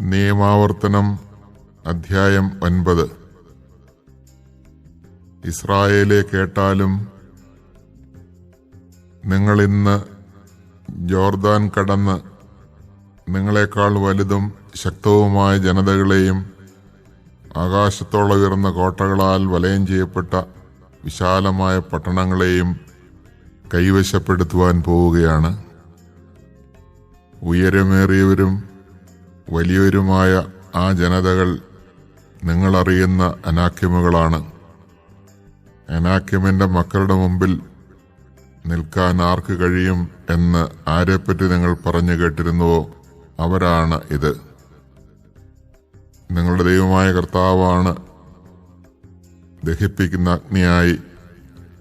നിയമാവർത്തനം അധ്യായം ഒൻപത്. ഇസ്രായേലെ കേട്ടാലും നിങ്ങൾ ഇന്ന് ജോർദാൻ കടന്ന് നിങ്ങളെക്കാൾ വലുതും ശക്തവുമായ ജനതകളെയും ആകാശത്തോളം ഉയർന്ന കോട്ടകളാൽ വലയം ചെയ്യപ്പെട്ട വിശാലമായ പട്ടണങ്ങളെയും കൈവശപ്പെടുത്തുവാൻ പോവുകയാണ്. ഉയരമേറിയവരും വലിയവരുമായ ആ ജനതകൾ നിങ്ങളറിയുന്ന അനാക്യമുകളാണ് അനാക്യമിന്റെ മക്കളുടെ മുമ്പിൽ നിൽക്കാൻ ആർക്ക് കഴിയും എന്ന് ആരെപ്പറ്റി നിങ്ങൾ പറഞ്ഞു കേട്ടിരുന്നുവോ? അവരാണ് ഇത്. നിങ്ങളുടെ ദൈവമായ കർത്താവാണ് ദഹിപ്പിക്കുന്ന അഗ്നിയായി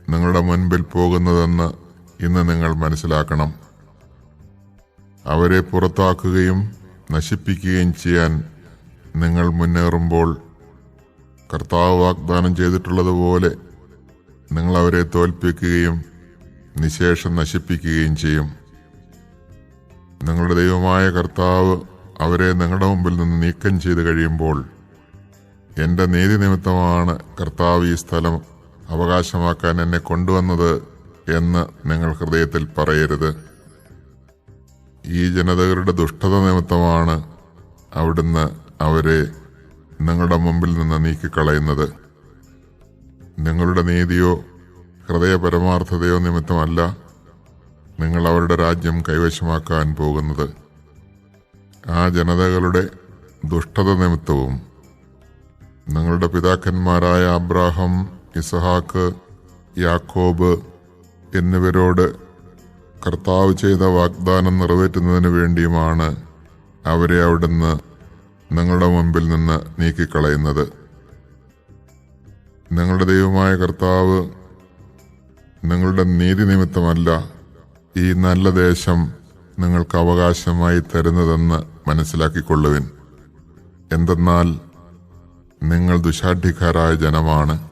നിങ്ങളുടെ മുൻപിൽ പോകുന്നതെന്ന് ഇന്ന് നിങ്ങൾ മനസ്സിലാക്കണം. അവരെ പുറത്താക്കുകയും നശിപ്പിക്കുകയും ചെയ്യാൻ നിങ്ങൾ മുന്നേറുമ്പോൾ കർത്താവ് വാഗ്ദാനം ചെയ്തിട്ടുള്ളതുപോലെ നിങ്ങൾ അവരെ തോൽപ്പിക്കുകയും നിശേഷം നശിപ്പിക്കുകയും ചെയ്യും. നിങ്ങളുടെ ദൈവമായ കർത്താവ് അവരെ നിങ്ങളുടെ മുമ്പിൽ നിന്ന് നീക്കം ചെയ്ത് കഴിയുമ്പോൾ എന്റെ നീതി നിമിത്തമാണ് കർത്താവ് ഈ സ്ഥലം അവകാശമാക്കാൻ എന്നെ കൊണ്ടുവന്നത് എന്ന് നിങ്ങൾ ഹൃദയത്തിൽ പറയരുത്. ഈ ജനതകളുടെ ദുഷ്ടത നിമിത്തമാണ് അവിടുന്ന് അവരെ നിങ്ങളുടെ മുമ്പിൽ നിന്ന് നീക്കിക്കളയുന്നത്. നിങ്ങളുടെ നീതിയോ ഹൃദയ പരമാർത്ഥതയോ നിമിത്തമല്ല നിങ്ങൾ അവരുടെ രാജ്യം കൈവശമാക്കാൻ പോകുന്നത്. ആ ജനതകളുടെ ദുഷ്ടത നിമിത്തവും നിങ്ങളുടെ പിതാക്കന്മാരായ അബ്രാഹം ഇസഹാക്ക് യാക്കോബ് എന്നിവരോട് കർത്താവ് ചെയ്ത വാഗ്ദാനം നിറവേറ്റുന്നതിന് വേണ്ടിയുമാണ് അവരെ അവിടുന്ന് നിങ്ങളുടെ മുമ്പിൽ നിന്ന് നീക്കിക്കളയുന്നത്. നിങ്ങളുടെ ദൈവമായ കർത്താവ് നിങ്ങളുടെ നീതി നിമിത്തമല്ല ഈ നല്ല ദേശം നിങ്ങൾക്ക് അവകാശമായി തരുന്നതെന്ന് മനസ്സിലാക്കിക്കൊള്ളുവിൻ. എന്തെന്നാൽ നിങ്ങൾ ദുശാഠ്യക്കാരായ ജനമാണ്.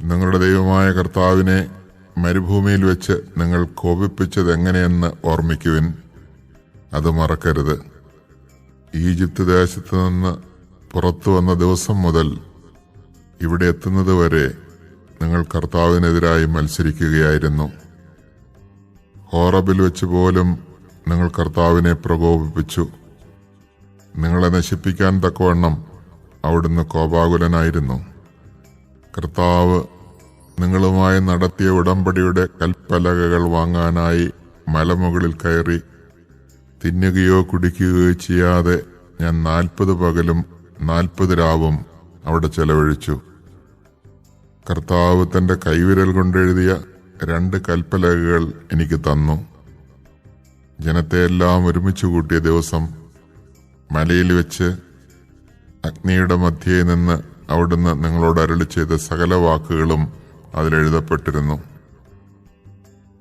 നിങ്ങളുടെ ദൈവമായ കർത്താവിനെ മരുഭൂമിയിൽ വെച്ച് നിങ്ങൾ കോപിപ്പിച്ചത് എങ്ങനെയെന്ന് ഓർമ്മിക്കുവിൻ. അത് മറക്കരുത്. ഈജിപ്ത് ദേശത്ത് നിന്ന് പുറത്തു വന്ന ദിവസം മുതൽ ഇവിടെ എത്തുന്നത് വരെ നിങ്ങൾ കർത്താവിനെതിരായി മത്സരിക്കുകയായിരുന്നു. ഹോറബിൽ വെച്ച് പോലും നിങ്ങൾ കർത്താവിനെ പ്രകോപിപ്പിച്ചു. നിങ്ങളെ നശിപ്പിക്കാൻ തക്കവണ്ണം അവിടുന്ന് കോപാകുലനായിരുന്നു. കർത്താവ് നിങ്ങളുമായി നടത്തിയ ഉടമ്പടിയുടെ കൽപ്പലകകൾ വാങ്ങാനായി മലമുകളിൽ കയറി തിന്നുകയോ കുടിക്കുകയോ ചെയ്യാതെ ഞാൻ നാൽപ്പത് പകലും നാൽപ്പത് രാവും അവിടെ ചെലവഴിച്ചു. കർത്താവ് തന്റെ കൈവിരൽ കൊണ്ടെഴുതിയ രണ്ട് കൽപ്പലകകൾ എനിക്ക് തന്നു. ജനത്തെയെല്ലാം ഒരുമിച്ച് കൂട്ടിയ ദിവസം മലയിൽ വെച്ച് അഗ്നിയുടെ മധ്യയിൽ നിന്ന് അവിടുന്ന് നിങ്ങളോട് അരളി ചെയ്ത സകല വാക്കുകളും അതിലെഴുതപ്പെട്ടിരുന്നു.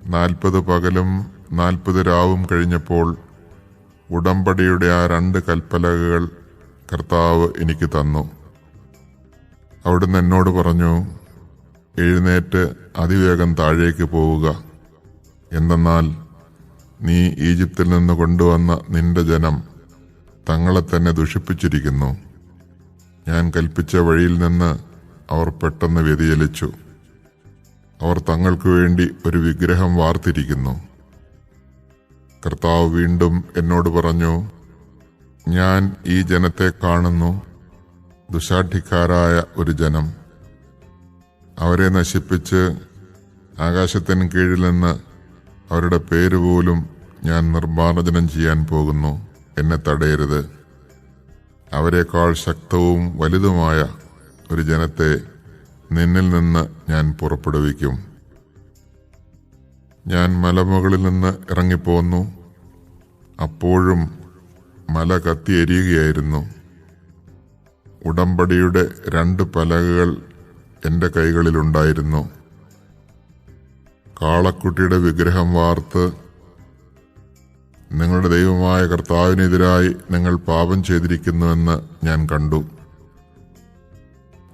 നാൽപ്പത് പകലും നാൽപ്പത് രാവും കഴിഞ്ഞപ്പോൾ ഉടമ്പടിയുടെ ആ രണ്ട് കൽപ്പലകകൾ കർത്താവ് എനിക്ക് തന്നു. അവിടുന്ന് എന്നോട് പറഞ്ഞു എഴുന്നേറ്റ് അതിവേഗം താഴേക്ക് പോവുക. എന്തെന്നാൽ നീ ഈജിപ്തിൽ നിന്ന് കൊണ്ടുവന്ന നിന്റെ ജനം തങ്ങളെ തന്നെ ദുഷിപ്പിച്ചിരിക്കുന്നു. ഞാൻ കൽപ്പിച്ച വഴിയിൽ നിന്ന് അവർ പെട്ടെന്ന് വ്യതിചലിച്ചു. അവർ തങ്ങൾക്ക് വേണ്ടി ഒരു വിഗ്രഹം വാർത്തിരിക്കുന്നു. കർത്താവ് വീണ്ടും എന്നോട് പറഞ്ഞു ഞാൻ ഈ ജനത്തെ കാണുന്നു ദുശാഠിക്കാരായ ഒരു ജനം. അവരെ നശിപ്പിച്ച് ആകാശത്തിന് കീഴിൽ നിന്ന് അവരുടെ പേര് പോലും ഞാൻ നിർമ്മാർജനം ചെയ്യാൻ പോകുന്നു എന്നെ തടയരുത്. അവരെക്കാൾ ശക്തവും വലുതുമായ ഒരു ജനത്തെ നിന്നിൽ നിന്ന് ഞാൻ പുറപ്പെടുവിക്കും. ഞാൻ മലമുകളിൽ നിന്ന് ഇറങ്ങിപ്പോന്നു. അപ്പോഴും മല കത്തിയെരിയുകയായിരുന്നു ഉടമ്പടിയുടെ രണ്ട് പലകകൾ എന്റെ കൈകളിലുണ്ടായിരുന്നു കാളക്കുട്ടിയുടെ വിഗ്രഹം വാർത്ത് നിങ്ങളുടെ ദൈവമായ കർത്താവിനെതിരായി നിങ്ങൾ പാപം ചെയ്തിരിക്കുന്നുവെന്ന് ഞാൻ കണ്ടു.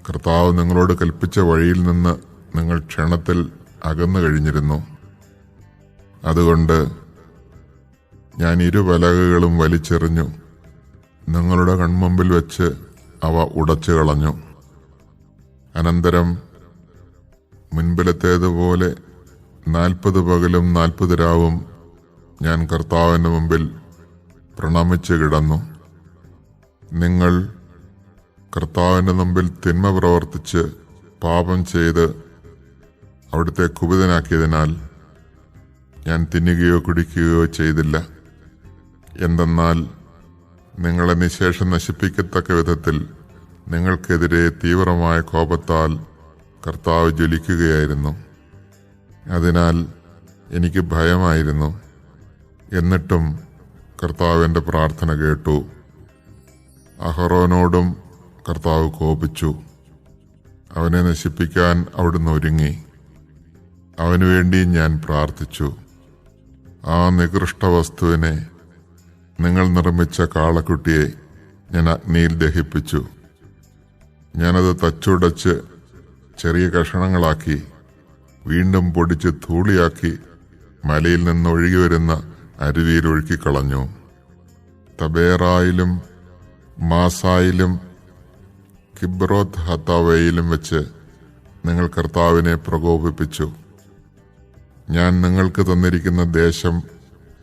കർത്താവ് നിങ്ങളോട് കൽപ്പിച്ച വഴിയിൽ നിന്ന് നിങ്ങൾ ക്ഷണത്തിൽ അകന്നു കഴിഞ്ഞിരുന്നു. അതുകൊണ്ട് ഞാൻ ഇരുപലകകളും വലിച്ചെറിഞ്ഞു. നിങ്ങളുടെ കൺമുമ്പിൽ വെച്ച് അവ ഉടച്ചു കളഞ്ഞു. അനന്തരം മുൻപിലത്തേതുപോലെ നാൽപ്പത് പകലും നാൽപ്പത് രാവും ഞാൻ കർത്താവിന്റെ മുമ്പിൽ പ്രണമിച്ച് കിടന്നു. നിങ്ങൾ കർത്താവിന്റെ മുമ്പിൽ തിന്മ പ്രവർത്തിച്ച് പാപം ചെയ്ത് അവിടുത്തെ കുപിതനാക്കിയതിനാൽ ഞാൻ തിന്നുകയോ കുടിക്കുകയോ ചെയ്തില്ല. എന്തെന്നാൽ നിങ്ങളെ നിശേഷം നശിപ്പിക്കത്തക്ക വിധത്തിൽ നിങ്ങൾക്കെതിരെ തീവ്രമായ കോപത്താൽ കർത്താവ് ജ്വലിക്കുകയായിരുന്നു. അതിനാൽ എനിക്ക് ഭയമായിരുന്നു. എന്നിട്ടും കർത്താവിന്റെ പ്രാർത്ഥന കേട്ടു. അഹറോനോടും കർത്താവ് കോപിച്ചു. അവനെ നശിപ്പിക്കാൻ അവിടുന്ന് ഒരുങ്ങി. അവനു വേണ്ടി ഞാൻ പ്രാർത്ഥിച്ചു. ആ നികൃഷ്ട വസ്തുവിനെ നിങ്ങൾ നിർമ്മിച്ച കാളക്കുട്ടിയെ ഞാൻ അഗ്നിയിൽ ദഹിപ്പിച്ചു. ഞാനത് തച്ചുടച്ച് ചെറിയ കഷണങ്ങളാക്കി വീണ്ടും പൊടിച്ച് ധൂളിയാക്കി മലയിൽ നിന്ന് ഒഴുകി വരുന്ന അരുവിയിൽ ഒഴുക്കിക്കളഞ്ഞു. തബേറായിലും മാസായിലും കിബ്രോത്ത് ഹത്താവയിലും വെച്ച് നിങ്ങൾ കർത്താവിനെ പ്രകോപിപ്പിച്ചു. ഞാൻ നിങ്ങൾക്ക് തന്നിരിക്കുന്ന ദേശം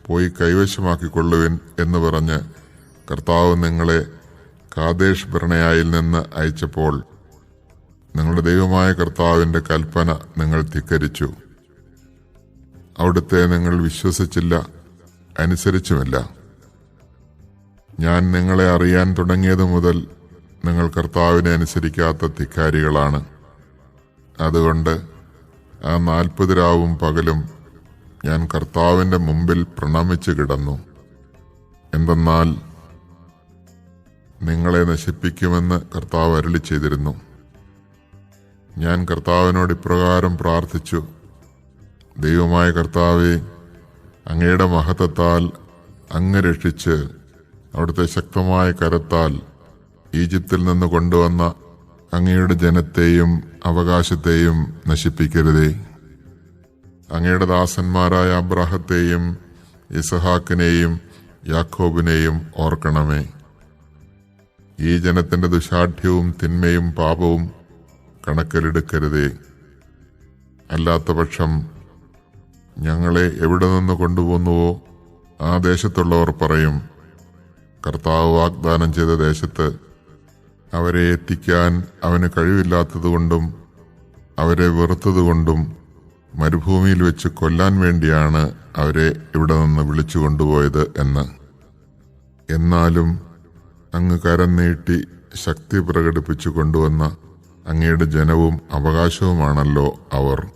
പോയി കൈവശമാക്കിക്കൊള്ളുവിൻ എന്ന് പറഞ്ഞ് കർത്താവ് നിങ്ങളെ കാദേശ് ഭരണയായിൽ നിന്ന് അയച്ചപ്പോൾ നിങ്ങളുടെ ദൈവമായ കർത്താവിന്റെ കൽപ്പന നിങ്ങൾ ധിക്കരിച്ചു. അവിടുത്തെ നിങ്ങൾ വിശ്വസിച്ചില്ല അനുസരിച്ചുമില്ല. ഞാൻ നിങ്ങളെ അറിയാൻ തുടങ്ങിയത് മുതൽ നിങ്ങൾ കർത്താവിനെ അനുസരിക്കാത്ത ധിക്കാരികളാണ്. അതുകൊണ്ട് ആ നാൽപ്പത് രാവും പകലും ഞാൻ കർത്താവിന്റെ മുമ്പിൽ പ്രണമിച്ച് കിടന്നു. എന്തെന്നാൽ നിങ്ങളെ നശിപ്പിക്കുമെന്ന് കർത്താവ് അരുളി ചെയ്തിരുന്നു. ഞാൻ കർത്താവിനോട് ഇപ്രകാരം പ്രാർത്ഥിച്ചു. ദൈവമായ കർത്താവെ അങ്ങയുടെ മഹത്വത്താൽ അങ്ങ് രക്ഷിച്ച് അവിടുത്തെ ശക്തമായ കരത്താൽ ഈജിപ്തിൽ നിന്ന് കൊണ്ടുവന്ന അങ്ങയുടെ ജനത്തെയും അവകാശത്തെയും നശിപ്പിക്കരുതേ. അങ്ങയുടെ ദാസന്മാരായ അബ്രാഹത്തെയും ഇസഹാക്കിനെയും യാക്കോബിനെയും ഓർക്കണമേ. ഈ ജനത്തിന്റെ ദുശാഠ്യവും തിന്മയും പാപവും കണക്കിലെടുക്കരുതേ. അല്ലാത്ത പക്ഷം ഞങ്ങളെ എവിടെ നിന്ന് കൊണ്ടുപോകുന്നുവോ ആ ദേശത്തുള്ളവർ പറയും കർത്താവ് വാഗ്ദാനം ചെയ്ത ദേശത്ത് അവരെ എത്തിക്കാൻ അവന് കഴിവില്ലാത്തതുകൊണ്ടും അവരെ വെറുത്തതുകൊണ്ടും മരുഭൂമിയിൽ വെച്ച് കൊല്ലാൻ വേണ്ടിയാണ് അവരെ ഇവിടെ നിന്ന് വിളിച്ചു കൊണ്ടുപോയത് എന്ന്. എന്നാലും അങ്ങ് കരം നീട്ടി ശക്തി പ്രകടിപ്പിച്ചു കൊണ്ടുവന്ന അങ്ങയുടെ ജനവും അവകാശവുമാണല്ലോ അവർ.